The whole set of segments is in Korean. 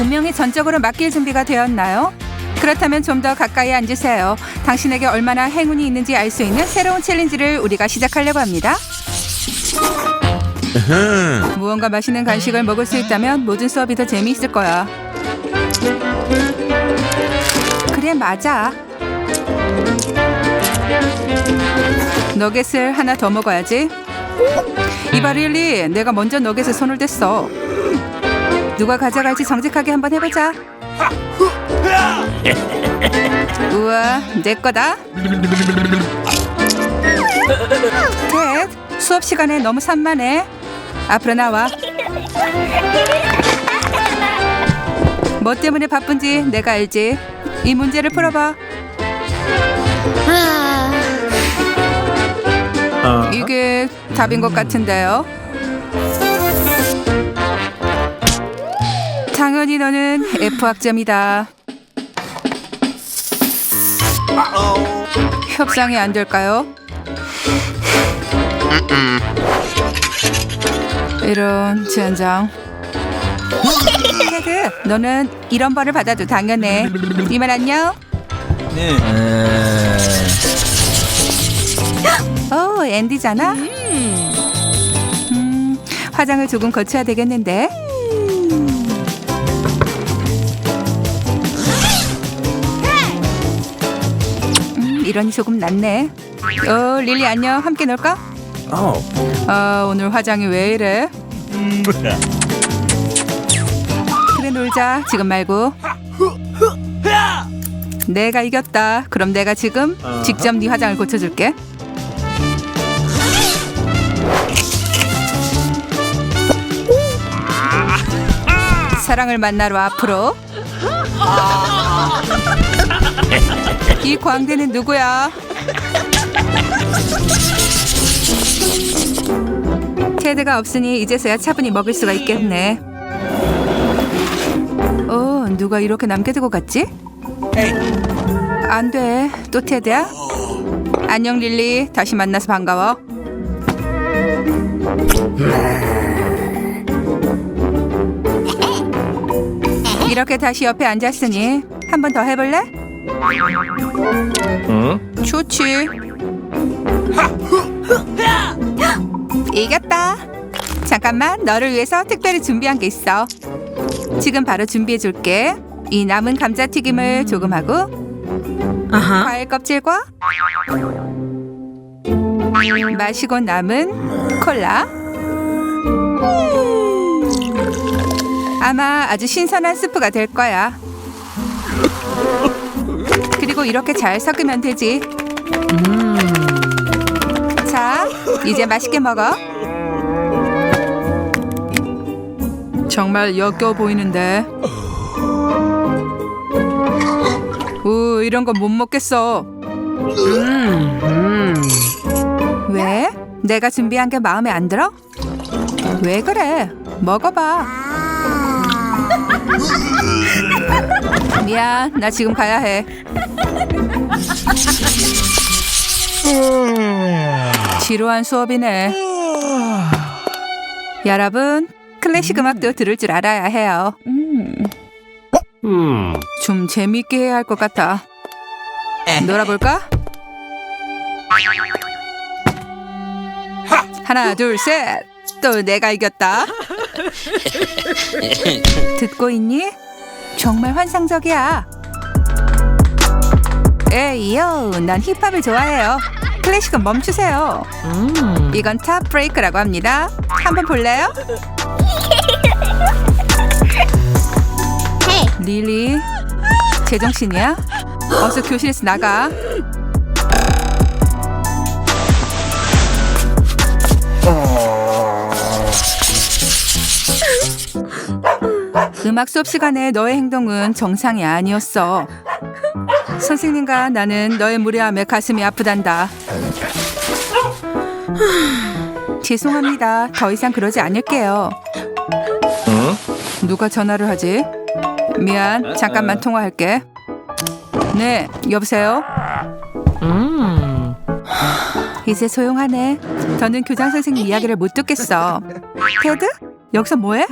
운명이 전적으로 맡길 준비가 되었나요? 그렇다면 좀 더 가까이 앉으세요. 당신에게 얼마나 행운이 있는지 알 수 있는 새로운 챌린지를 우리가 시작하려고 합니다. 무언가 맛있는 간식을 먹을 수 있다면 모든 수업이 더 재미있을 거야. 그래 맞아. 너겟을 하나 더 먹어야지. 이봐 릴리, 내가 먼저 너겟에 손을 댔어. 누가 가져갈지 정직하게 한번 해보자. 우와, 내 거다. 캣, 수업 시간에 너무 산만해. 앞으로 나와. 뭐 때문에 바쁜지 내가 알지. 이 문제를 풀어봐. 이게 답인 것 같은데요. 당연히 너는 F 학점이다. 협상이 안 될까요? 이런 젠장. 너는 이런 벌을 받아도 당연해. 이만 안녕. 네. 오, 앤디잖아. 음, 화장을 조금 거쳐야 되겠는데. 이런이 조금 낫네. 어, 릴리 안녕. 함께 놀까? 어. 아, 오늘 화장이 왜 이래? 그래 놀자. 지금 말고. 내가 이겼다. 그럼 내가 지금 직접 네 화장을 고쳐줄게. 사랑을 만나러 앞으로. 이 광대는 누구야? 테드가 없으니 이제서야 차분히 먹을 수가 있겠네. 어, 누가 이렇게 남겨두고 갔지? 안 돼. 또 테드야? 안녕 릴리. 다시 만나서 반가워. 이렇게 다시 옆에 앉았으니 한 번 더 해볼래? 응? 좋지. 이겼다. 잠깐만, 너를 위해서 특별히 준비한 게 있어. 지금 바로 준비해 줄게. 이 남은 감자튀김을 조금 하고 과일 껍질과 마시고 남은 콜라. 아마 아주 신선한 스프가 될 거야. 그리고 이렇게 잘 섞으면 되지. 자, 이제 맛있게 먹어. 정말 역겨워 보이는데. 우, 이런 건 못 먹겠어. 왜? 내가 준비한 게 마음에 안 들어? 왜 그래? 먹어봐. 미안, 나 지금 가야 해. 지루한 수업이네. 여러분, 클래식 음악도 들을 줄 알아야 해요. 좀 재밌게 해야 할 것 같아. 놀아볼까? 하나, 둘, 셋. 또 내가 이겼다. 듣고 있니? 정말 환상적이야. 에이요, 난 힙합을 좋아해요. 클래식은 멈추세요. 이건 탑 브레이크라고 합니다. 한번 볼래요? 릴리, 제정신이야? 어서 교실에서 나가. 음악 수업 시간에 너의 행동은 정상이 아니었어. 선생님과 나는 너의 무례함에 가슴이 아프단다. 죄송합니다. 더 이상 그러지 않을게요. 응? 누가 전화를 하지? 미안, 잠깐만 통화할게. 네, 여보세요? 이제 소용하네. 더는 교장 선생님 이야기를 못 듣겠어. 테드? 여기서 뭐해?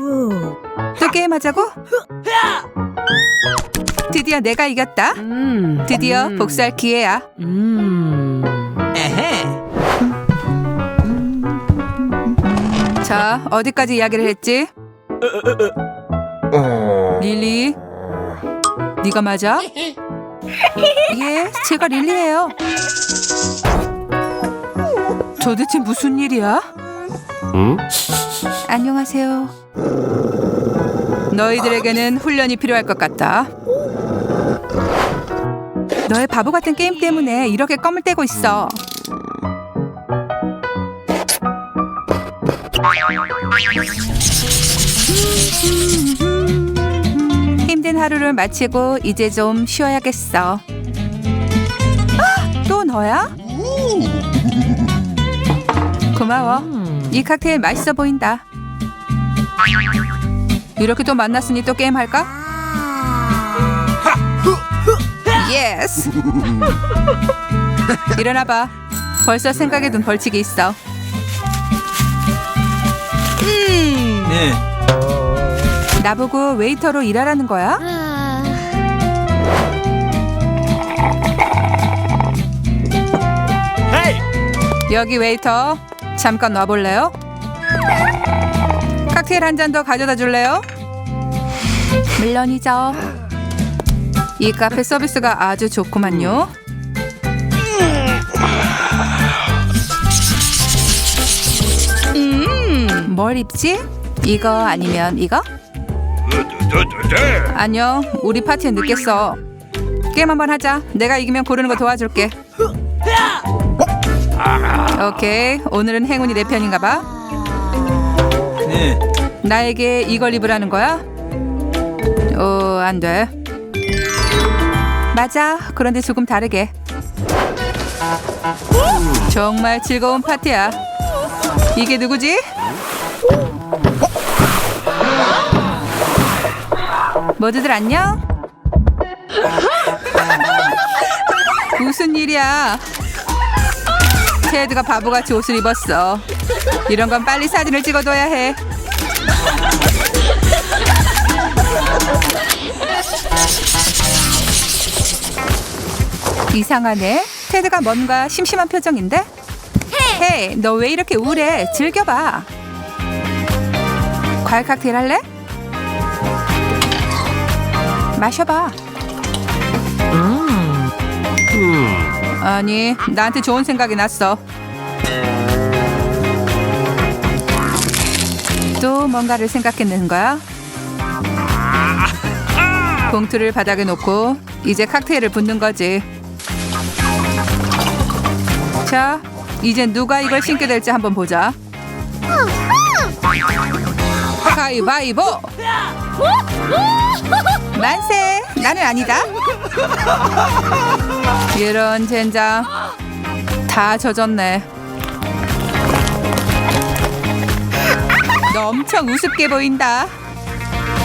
또 게임하자고? 드디어 내가 이겼다. 드디어 복수할 기회야. 자, 어디까지 이야기를 했지? 릴리? 네가 맞아? 예, 제가 릴리예요. 도대체 무슨 일이야? 안녕하세요. 너희들에게는 훈련이 필요할 것 같다. 너의 바보 같은 게임 때문에 이렇게 껌을 떼고 있어. 힘든 하루를 마치고 이제 좀 쉬어야겠어. 아, 또 너야? 고마워. 이 칵테일 맛있어 보인다. 이렇게 또 만났으니 또 게임 할까? 예스. 일어나 봐. 벌써 생각에 둔 벌칙이 있어. 네. 나보고 웨이터로 일하라는 거야? 여기 웨이터 잠깐 놔볼래요? 칵테일 한 잔 더 가져다 줄래요? 물론이죠 이 카페 서비스가 아주 좋구만요 음, 뭘 입지? 이거 아니면 이거? 안녕 우리 파티에 늦겠어 게임 한번 하자 내가 이기면 고르는 거 도와줄게 오케이 오늘은 행운이 내 편인가 봐 네. 나에게 이걸 입으라는 거야? 어 안 돼 맞아 그런데 조금 다르게 정말 즐거운 파티야 이게 누구지? 모두들 안녕? 무슨 일이야 테드가 바보같이 옷을 입었어. 이런 건 빨리 사진을 찍어둬야 해. 이상하네. 테드가 뭔가 심심한 표정인데? 헤이, 너 왜 이렇게 우울해? 즐겨봐. 과일 칵테일 할래? 마셔봐. 아니, 나한테 좋은 생각이 났어. 또 뭔가를 생각해낸 거야? 봉투를 바닥에 놓고 이제 칵테일을 붓는 거지. 자, 이제 누가 이걸 신게 될지 한번 보자. 가위바위보! 만세! 나는 아니다. 이런 젠장 다 젖었네. 너 엄청 우습게 보인다.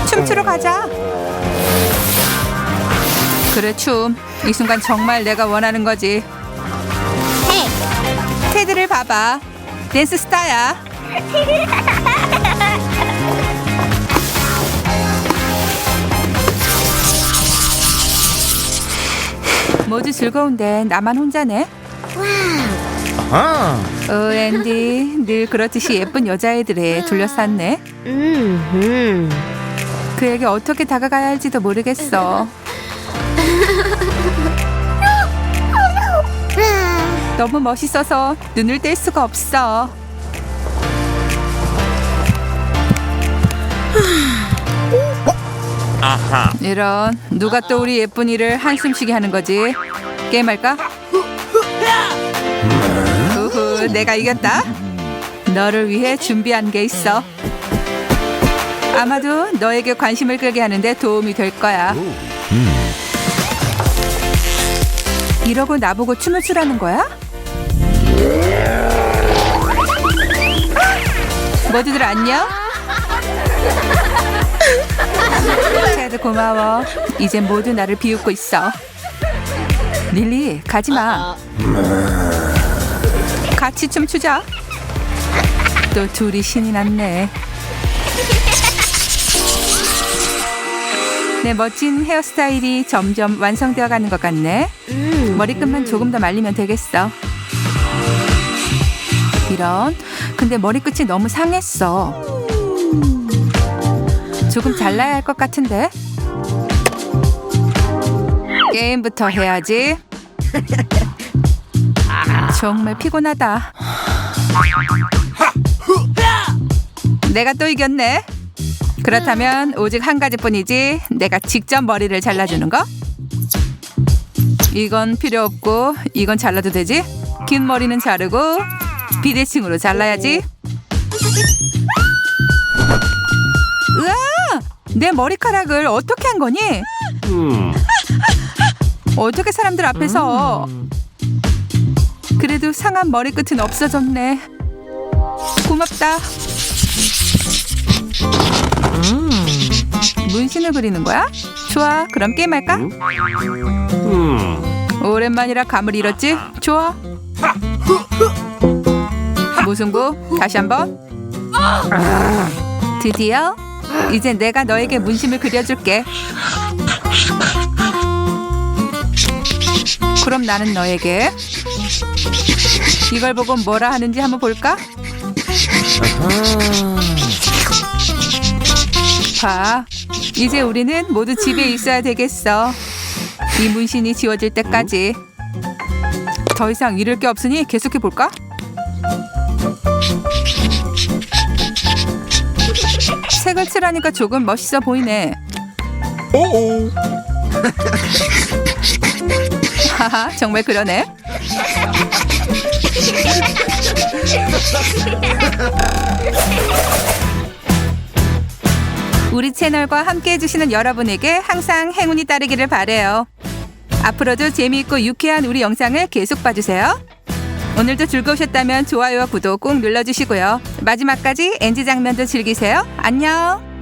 춤추러 가자. 그래 춤. 이 순간 정말 내가 원하는 거지. 테드를 봐봐. 댄스 스타야. 모두 즐거운데 나만 혼자네. 아하. 어, 앤디 늘 그렇듯이 예쁜 여자애들에 둘러쌌네. 그에게 어떻게 다가가야 할지도 모르겠어. 너무 멋있어서 눈을 뗄 수가 없어. 아하. 이런 누가 또 우리 예쁜이를 한숨 쉬게 하는 거지? 게임할까? 우후 내가 이겼다. 너를 위해 준비한 게 있어. 아마도 너에게 관심을 끌게 하는데 도움이 될 거야. 이러고 나보고 춤을 추라는 거야? 모두들 안녕? 테드 고마워. 이제 모두 나를 비웃고 있어. 릴리 가지 마. 같이 춤추자. 또 둘이 신이 났네. 내 멋진 헤어스타일이 점점 완성되어 가는 것 같네. 머리끝만 조금 더 말리면 되겠어. 이런. 근데 머리끝이 너무 상했어. 조금 잘라야 할 것 같은데. 게임부터 해야지. 정말 피곤하다. 내가 또 이겼네. 그렇다면 오직 한 가지뿐이지. 내가 직접 머리를 잘라주는 거. 이건 필요 없고 이건 잘라도 되지? 긴 머리는 자르고 비대칭으로 잘라야지. 으아! 내 머리카락을 어떻게 한 거니? 어떻게 사람들 앞에서 그래도 상한 머리끝은 없어졌네. 고맙다. 문신을 그리는 거야? 좋아. 그럼 게임할까? 오랜만이라 감을 잃었지? 좋아. 무승부 다시 한번. 드디어 이제 내가 너에게 문심을 그려줄게. 그럼 나는 너에게 이걸 보고 뭐라 하는지 한번 볼까? 봐. 이제 우리는 모두 집에 있어야 되겠어. 이 문신이 지워질 때까지. 더 이상 잃을 게 없으니 계속해 볼까? 색을 칠하니까 조금 멋있어 보이네. 하하, 정말 그러네. 우리 채널과 함께 해주시는 여러분에게 항상 행운이 따르기를 바래요. 앞으로도 재미있고 유쾌한 우리 영상을 계속 봐주세요. 오늘도 즐거우셨다면 좋아요와 구독 꼭 눌러주시고요. 마지막까지 NG 장면도 즐기세요. 안녕.